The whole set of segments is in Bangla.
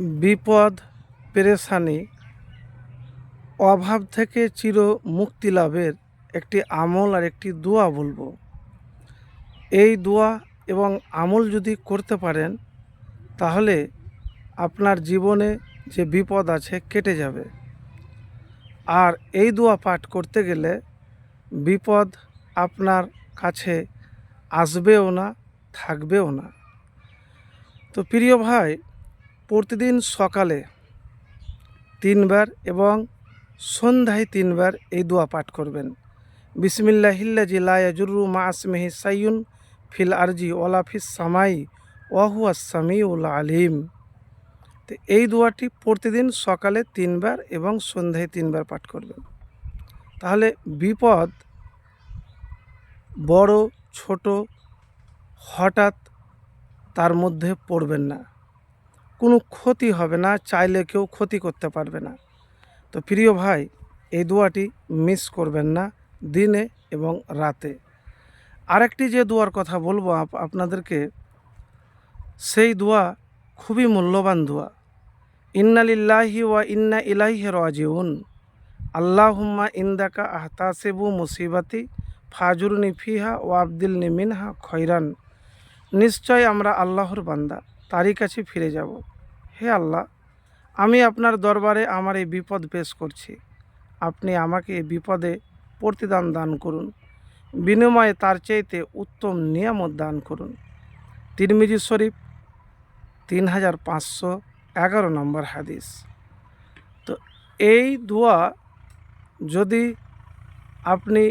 বিপদ, পেরেশানি, অভাব থেকে চির মুক্তি লাভের একটি আমল আর একটি দোয়া বলব। এই দোয়া এবং আমল যদি করতে পারেন, তাহলে আপনার জীবনে যে বিপদ আছে কেটে যাবে। আর এই দোয়া পাঠ করতে গেলে বিপদ আপনার কাছে আসবেও না, থাকবেও না। তো প্রিয় ভাই প্রতিদিন সকালে তিনবার এবং সন্ধ্যায় তিনবার এই দোয়া পাঠ করবেন। বিসমিল্লাহিল্লাজি লায়াজুরু মা আসমিহি সাইয়ুন ফিল আরজি ওলা ফিস সামাই ওয়াহু আসামিউল আলিম। তো এই দোয়াটি প্রতিদিন সকালে তিনবার এবং সন্ধ্যায় তিনবার পাঠ করবেন। তাহলে বিপদ বড়, ছোট, হঠাৎ তার মধ্যে পড়বেন না। কোনো ক্ষতি হবে না, চাইলে কেউ ক্ষতি করতে পারবে না। তো প্রিয় ভাই, এই দোয়াটি মিস করবেন না দিনে এবং রাতে। আরেকটি যে দোয়ার কথা বলব আপ- আপনাদেরকে, সেই দোয়া খুবই মূল্যবান দোয়া। ইন্নালিল্লাহি ওয়া ইন্না ইলাইহি রাজিউন। আল্লাহুম্মা ইন্দাকা আহতাসিবু মুসিবাতি ফাজুরনি ফিহা ও আবদিলনি মিনহা খৈরান। নিশ্চয় আমরা আল্লাহর বান্দা। তারই কাছে ফিরে যাব। হে আল্লাহ, আমি আপনার দরবারে আমার এই বিপদ পেশ করছি। আপনি আমাকে এই বিপদে প্রতিদান দান করুন। বিনিময়ে তার চাইতে উত্তম নিয়ামত দান করুন। তিরমিজি শরীফ, তিন হাজার পাঁচশো এগারো নম্বর হাদিস। তো এই দোয়া যদি আপনি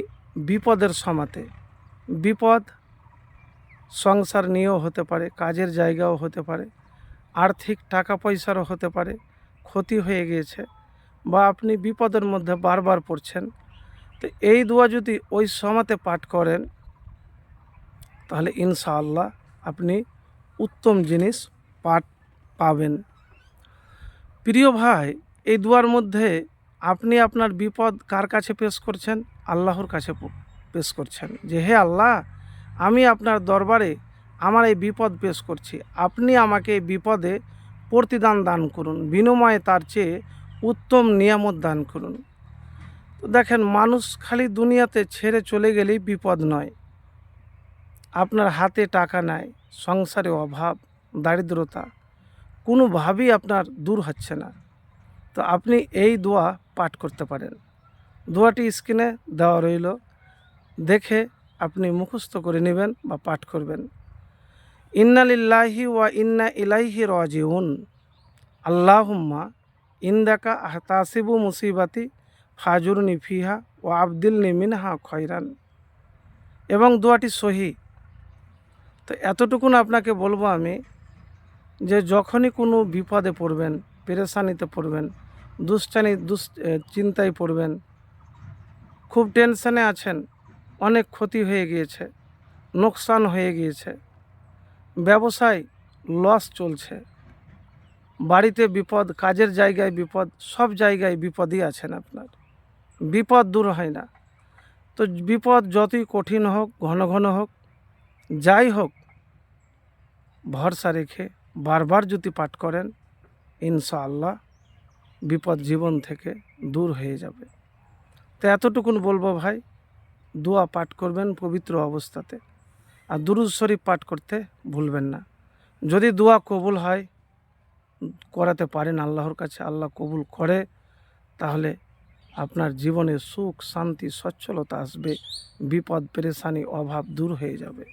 বিপদের সমাতে বিপদ সংসার নিয়েও হতে পারে, কাজের জায়গাও হতে পারে, আর্থিক টাকা পয়সারও হতে পারে, ক্ষতি হয়ে গিয়েছে বা আপনি বিপদের মধ্যে বারবার পড়ছেন। তো এই দোয়া যদি ওই সমাতে পাঠ করেন, তাহলে ইনশাআল্লাহ আপনি উত্তম জিনিস পাঠ পাবেন। প্রিয় ভাই, এই দুয়ার মধ্যে আপনি আপনার বিপদ কার কাছে পেশ করছেন? আল্লাহর কাছে পেশ করছেন যে, হে আল্লাহ আমি আপনার দরবারে আমার এই বিপদ পেশ করছি। আপনি আমাকে এই বিপদে প্রতিদান দান করুন, বিনিময়ে তার চেয়ে উত্তম নিয়ামত দান করুন। দেখেন, মানুষ খালি দুনিয়াতে ছেড়ে চলে গেলেই বিপদ নয়। আপনার হাতে টাকা নাই, সংসারে অভাব, দারিদ্রতা, কোনোভাবেই আপনার দূর হচ্ছে না। তো আপনি এই দোয়া পাঠ করতে পারেন। দোয়াটি স্ক্রিনে দেওয়া রইল। দেখে আপনি মুখস্থ করে নেবেন বা পাঠ করবেন। ইন্নালিল্লাহি ওয়া ইন্না ইলাইহি রাজিউন। আল্লাহুম্মা ইন্দাকা আহতাসিবু মুসিবাতি ফাজুরনি ফিহা ও আবদিলনি মিনহা খয়রান। এবং দোয়াটি সহি। তো এতটুকুন আপনাকে বলব আমি যে যখনই কোনো বিপদে পড়বেন পেরেশানিতে পড়বেন দুশ্চানি দুস এ, চিন্তায় পড়বেন খুব টেনশনে আছেন অনেক ক্ষতি হয়ে গিয়েছে, নোকসান হয়ে গিয়েছে, ব্যবসায় লস চলছে, বাড়িতে বিপদ, কাজের জায়গায় বিপদ, সব জায়গায় বিপদই আছেন আপনার। বিপদ দূর হয় না। তো বিপদ যতই কঠিন হোক, ঘন ঘন হোক, যাই হোক, ভরসা রেখে বারবার যদি পাঠ করেন, ইনশাআল্লাহ বিপদ জীবন থেকে দূর হয়ে যাবে। তো এতটুকুন বলব ভাই দোয়া পাঠ করবেন পবিত্র অবস্থাতে। আর দুরুজ শরীফ পাঠ করতে ভুলবেন না। যদি দোয়া কবুল হয়, করাতে পারেন আল্লাহর কাছে, আল্লাহ কবুল করে, তাহলে আপনার জীবনে সুখ, শান্তি, সচ্ছলতা আসবে, বিপদ, পেরেশানি, অভাব দূর হয়ে যাবে।